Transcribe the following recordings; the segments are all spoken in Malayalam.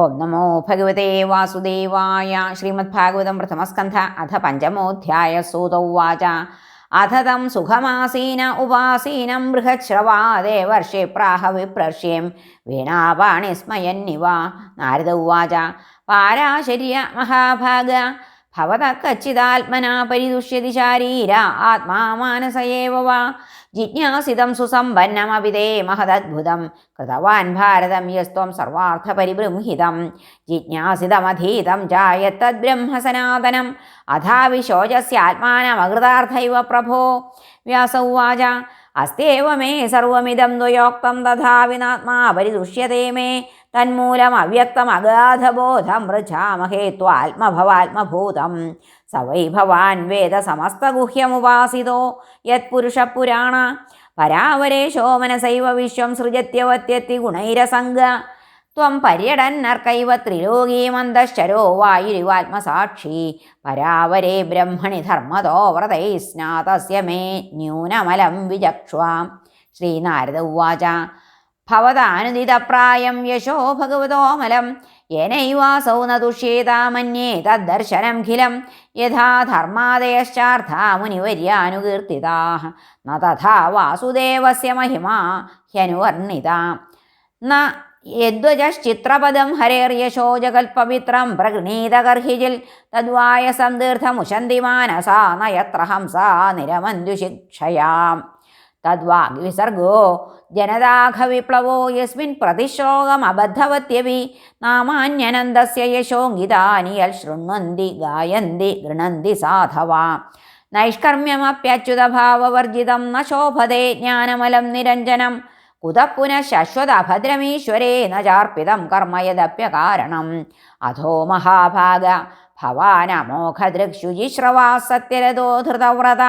ഓം നമോ ഭഗവതേ വാസുദേവായ ശ്രീമദ് ഭാഗവതം പ്രഥമസ്കന്ധ അഥ പഞ്ചമോധ്യായ സൂതൗവാച. അഥ തം സുഖമാസീന ഉപാസീനം ബൃഹശ്രവാദേ വർഷേ പ്രാഹ വിപ്രർഷ്യം വീണാപാണി സ്മയന്നിവ നാരദ ഉവാച പാരാശര്യ മഹാഭാഗ ഭവത കച്ചിദാത്മനാ പരിദുഷ്യതി ശാരീര ആത്മാ മാനസ ഏവ. വാ ജിജ്ഞാസിതം സുസമ്പന്നമവിതേ മഹദദ്ഭുതം കൃതവാൻ ഭാരതം യസ്ത്വം സർവാർത്ഥപരിബൃംഹിതം ജിജ്ഞാസിതമധീതം ചായത്തദ്ബ്രഹ്മ സനാതനം അഥാവിശോചസ്യാത്മാനമകൃതാർത്ഥൈവ പ്രഭോ വ്യാസ ഉവാച അസ്തേവ മേ സർവമിദം ദ്വയോക്തം തഥാ വിനാത്മാ പരിദുഷ്യത്തെ മേ തന്മൂലം അവ്യക്തം അഗാധബോധം മൃച്ഛാമഹേ ത്വാത്മഭവാത്മഭൂതം. സ വൈ ഭവാൻ വേദ സമസ്തഗുഹ്യമുപാസിതോ യത്പുരുഷപുരാണ പരാവരേശോ മനസൈവ വിശ്വം സൃജത്യവത്യത്തി ഗുണൈരസംഗ. ത്വം പര്യടന്നർക്കൈവ ത്രിലോകീമന്തശ്ചരോ വായുരിവാത്മസാക്ഷി. പരാവരേ ബ്രഹ്മണി ധർമ്മതോ വ്രതൈ സ്നാതസ്യ മേ ന്യൂനമലം വിചക്ഷ്വാം. ശ്രീനാരദ ഉവാച. ഭവതാനുദിതപ്രായം യശോ ഭഗവതോമലം യനൈവാസൗ ന തദ്ദർശനം ഖിലം. യഥാ ധർമാദയശ്ചാർത്ഥാ മുനിവര്യാനുകീർത്തിതാ. ന തഥാ വാസുദേവസ്യ മഹിമാ ഹ്യനുവർണിത. ന യദ്വജശ്ചിത്രപദം ഹരേർയശോ ജഗൽപവിത്രം പ്രഗൃണീതകർഹിജിൽ തദ്വായസം തീർത്ഥമുശന്തി മാനസാ നയത്ര ഹംസാ നിരമന്തുശിക്ഷയാം. തദ്വാഗ്വിസർഗോ ജനതാഘവിപ്ലവോ യസ്മിൻ പ്രതിശ്ലോകമബദ്ധവത്യപി നാമാന്യനന്ദസ്യ യശോങ്കിതാനി യൽ ശൃണ്വന്തി ഗായന്തി ഗൃണന്തി സാധവാ. നൈഷ്കർമ്മ്യമപ്യച്യുതഭാവവർജിതം ന ശോഭതേ ജ്ഞാനമലം നിരഞ്ജനം. കുത ശശ്വത ഭദ്രമീശ്വരേ ന ചാർപ്പിതം കർമ്മയദപ്യകാരണം. അധോ മഹാഭാഗ ഭവാനമോഘദൃക്ഷുജിശ്രവാ സത്യരഥോ ധൃതവ്രത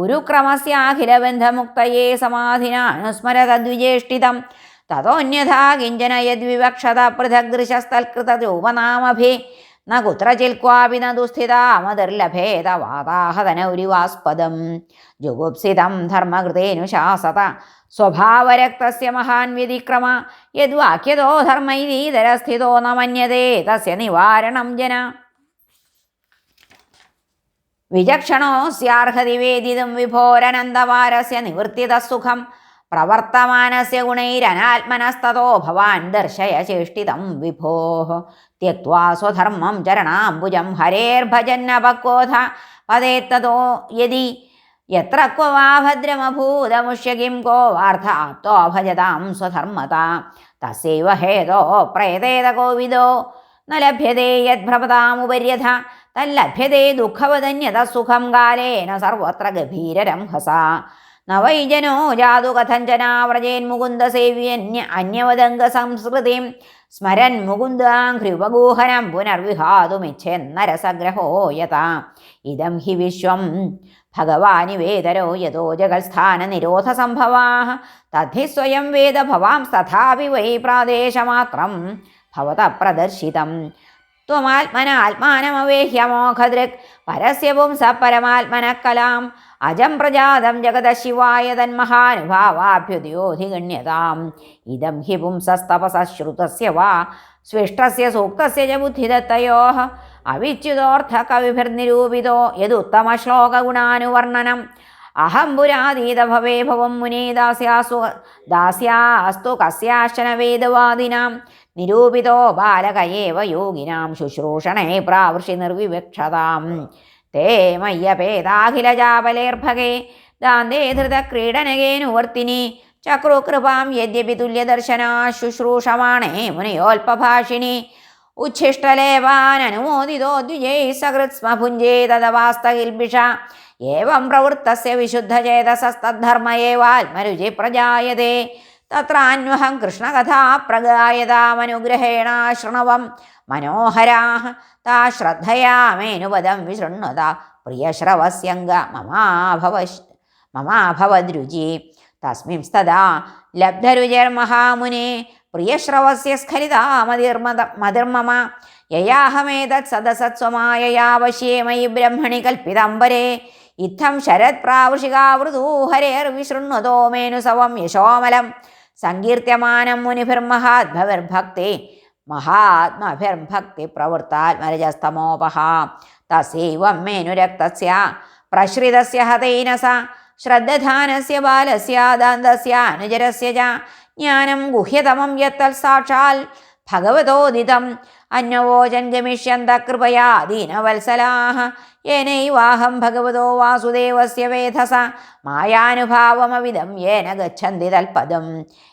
ഉരുക്രമസ്യാഖിലബന്ധമുക്തയേ സമാധിനാനുസ്മരതദ്വിജേഷ്ടിതം. തതോന്യഥാ കിഞ്ചന യദ്വിവക്ഷത പൃഥഗ്ദൃശസ്ഥൽകൃതരൂപനാമഭി ന കുത്രചിൽ ക്വാപി ന ദുസ്ഥിതാമതിർലഭേത വാതാഹതനൗരിവാസ്പദം ജുഗുപ്സിതം ധർമ്മകൃതേനുശാസത സ്വഭാവരക്തസ്യ മഹാൻ വ്യതിക്രമ. യദ്വാക്യതോ ധർമ്മൈതീതരസ്ഥിതോ ന മന്യതേ തസ്യ നിവാരണം ജന. വിചക്ഷണോസ്യാർഹതി വേദിതും വിഭോരനന്ദവാരസ്യ നിവൃത്തിതസുഖം. പ്രവർത്തമാനസ്യ ഗുണൈരനാത്മനസ്തോ ഭവാൻ ദർശയ ചേഷ്ടിതം വിഭോ. ത്യക്വാ സ്വധർമ്മം ചരണാംബുജം ഹരേർഭജന്നപക്വോധ. പതേത്തതോ യതി. യത്ര ക്വ വാ ഭദ്രമഭൂതമുഷ്യ കിം വാർദ്ധ ആപ്തോ ഭജതാം സ്വധർമ്മത. തസ്യൈവ ഹേതോ പ്രേതേത കോവിദോ ന ലഭ്യതേ യദ്ഭ്രമതാമുപര്യഥ. തല്ലഭ്യതേ ദുഃഖവദന്യത സുഖം കാലേന സർവത്ര ഗഭീരരംഹസ നവൈജനോ വൈജനോ ജാതു കഥഞ്ചനാവ്രജേൻ മുകുന്ദ സേവ്യന്യ അന്യവദംഗ സംസ്കൃതിം. സ്മരൻ മുകുന്ദാഘ്രിപഗൂഹനം പുനർവിഹാതുമിച്ഛെന്നരസഗ്രഹോ യഥ. ഇതം ഹി വിശ്വം ഭഗവാനിവേദരോ യഥോ ജഗത്സ്ഥാന നിരോധ സംഭവാ തദ്ധി സ്വയം വേദ ഭവാംസ്തഥാപി വൈ പ്രാദേശമാത്രം ഭവത പ്രദർശിതം. ത്വമാത്മന ആത്മാനമവേഹ്യമോഹദൃക് പരസ്യവും പുംസ പരമാത്മന കലാം അജം പ്രജാതം ജഗത ശിവായ തന്മഹാനുഭാവാഭ്യുദ്യോധിഗണ്യതാം. ഇതം ഹി പുംസസ്തപസശ്രുതസ്യ വാ സ്വിഷ്ടസ്യ സൂക്തസ്യ ച ബുദ്ധിദത്തയോ. അവിച്യുതോർത്ഥ കവിഭിർനിരൂപിതോ ഗുണാനുവർണനം അഹം പുരാതീത ഭവേ ഭവം മുനേ ദാസ്യാസു ദാസ്യാസ്തു കസ്യാശ്ചന വേദവാദിനാം നിരൂപിതോ ബാലകയേവ യോഗിനാം ശുശ്രൂഷണേ പ്രാവൃഷി നിർവിവക്ഷതാം. തേ മയ്യപേതാഖിലജാപലേർഭകേ ദാന്തേ ധൃതക്രീഡനകേനുവർത്തിനി ചക്രുകൃപാം യദ്യപി തുല്യദർശനാ ശുശ്രൂഷമാണേ മുനയോൽപഭാഷിണി ഉച്ഛിഷ്ടലേവാനനുമോദിതോ ദ്വിജൈ സകൃത്സ്മ ഭുഞ്ജേ തദവാസ്തകിൽബിഷ ഏവം പ്രവൃത്തസ്യ വിശുദ്ധചേതസസ്തദ്ധർമ്മ ഏവാത്മരുചി പ്രജായതേ തത്രാന്വഹം കൃഷ്ണകഥാ പ്രഗായതാമനുഗ്രഹേണ ശൃണവം മനോഹരാः താ ശ്രദ്ധയാമേനുപദം വിശൃണ്വത പ്രിയശ്രവസ്യംഗ മമാഭവ മമാഭവദ്രുചി. തസ്മിംസ്തദാ ലബ്ധരുചിർമഹാമുനെ പ്രിയശ്രവസ്യ സ്ഖലിതാ മതിർമത മതിർമമ. യയാഹമേതത് സദസത്സ്വമായയാ വശ്യേ മയി ബ്രഹ്മണി കൽപ്പിതംബരേ. ഇത്തം ശരത് പ്രാവൃഷികാവൃതൂ ഹരേർവിശൃണ്വതോ മേനുസവം യശോമലം. സങ്കീർത്യമാനം മുനിഭിർമഹാദ്ഭവിർഭക്തി മഹാത്മഭിർഭക്തി പ്രവൃത്താത്മരജസ്തമോപഹ തസൈവം മേനുരക്തസ്യ പ്രശ്രിതസ്യ ഹതൈന സ ശ്രദ്ധാനസ്യ ബാലസ്യ ദാന്തസ്യ അനുജരസ്യ ച ജ്ഞാനം ഗുഹ്യതമം യത്തൽ സാക്ഷാൽ ഭഗവതോദിതം അന്വവോചൻ ഗമിഷ്യന്ത കൃപയാ ദീനവത്സലാഹ യേനൈവാഹം ഭഗവതോ വാസുദേവസ്യ വേധസ മായാനുഭാവമവിധം യേന ഗച്ഛന്തി തൽപദം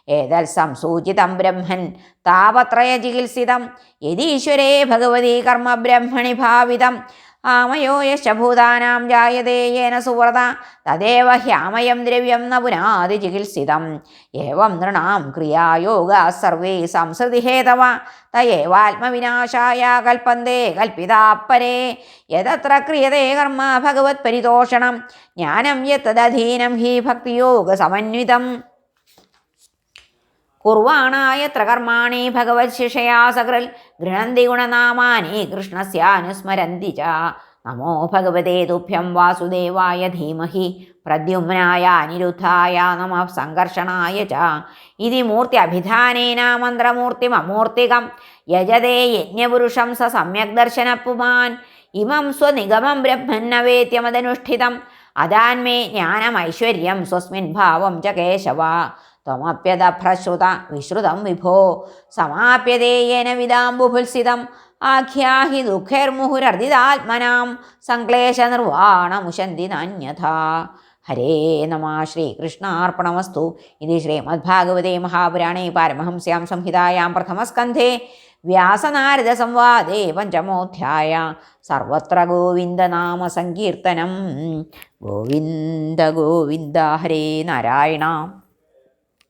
ഏതൽ സംസൂചിതം ബ്രഹ്മൻ താപത്രയ ചികിത്സിതം യതീശ്വരേ ഭഗവതി കർമ്മ ബ്രഹ്മണി ഭാവിതം ആമയോ യശഭൂതാനാം ജായതേ യേന സുവ്രത. തദേവ ഹ്യാമയം ദ്രവ്യം ന പുനാതി ചികിത്സിതം. ഏവം നൃണാം ക്രിയായോഗ സർവേ സംസൃതിഹേതവ. തയേവാത്മവിനാശായ കൽപ്പന്തേ കൽപ്പിതാപ്പരേ യതത്ര ക്രിയതേ കർമ്മ ഭഗവത് പരിതോഷണം. ജ്ഞാനം യത്തദധീനം ഹി ഭക്തിയോഗ സമന്വിതം. കുർവാണായത്ര ത്രകർമാണി ഭഗവത് ശിഷയാ സകൃൽ ഗൃഹന്തി ഗുണനാമാനി കൃഷ്ണസ്യാനുസ്മരന്തി ച നമോ ഭഗവതേ തുഭ്യം വാസുദേവായ ധീമഹി പ്രദ്യുമ്നായ അനിരുദ്ധായ നമ സംഘർഷണായ ച ഇതി മൂർത്തി അഭിധാനേന മന്ത്രമൂർത്തിമൂർത്തികം യജതേ യജ്ഞപുരുഷം സ സമ്യക് ദർശനപ്പുമാൻ ഇമം സ്വനിഗമം ബ്രഹ്മന്നവേദ്യമതനുഷ്ഠിതം അദാന്മേ ജ്ഞാനമൈശ്വര്യം സ്വസ്മിൻ ഭാവം ച കേശവ ത്വമപ്യതഭ്രശ്രുത വിശ്രുതം വിഭോ സമാപ്യതേയേന വിദാംബുഭുത്സിതം ആഖ്യാഹി ദുഃഖൈർമുഹുരർദിതാത്മനാം സംക്ലേശനിർവാണമുശന്തി നാന്യഥാ. ഹരേ നമ ശ്രീകൃഷ്ണാർപ്പണമസ്തു. ഇത് ശ്രീമദ്ഭാഗവതേ മഹാപുരാണേ പാരമഹംസ്യാം സംഹിതായാം പ്രഥമസ്കന്ധേ വ്യാസനാരദസംവാദേ പഞ്ചമോധ്യായ. സർവത്ര ഗോവിന്ദനാമ സങ്കീർത്തനം. ഗോവിന്ദ ഗോവിന്ദ ഹരേ നാരായണ.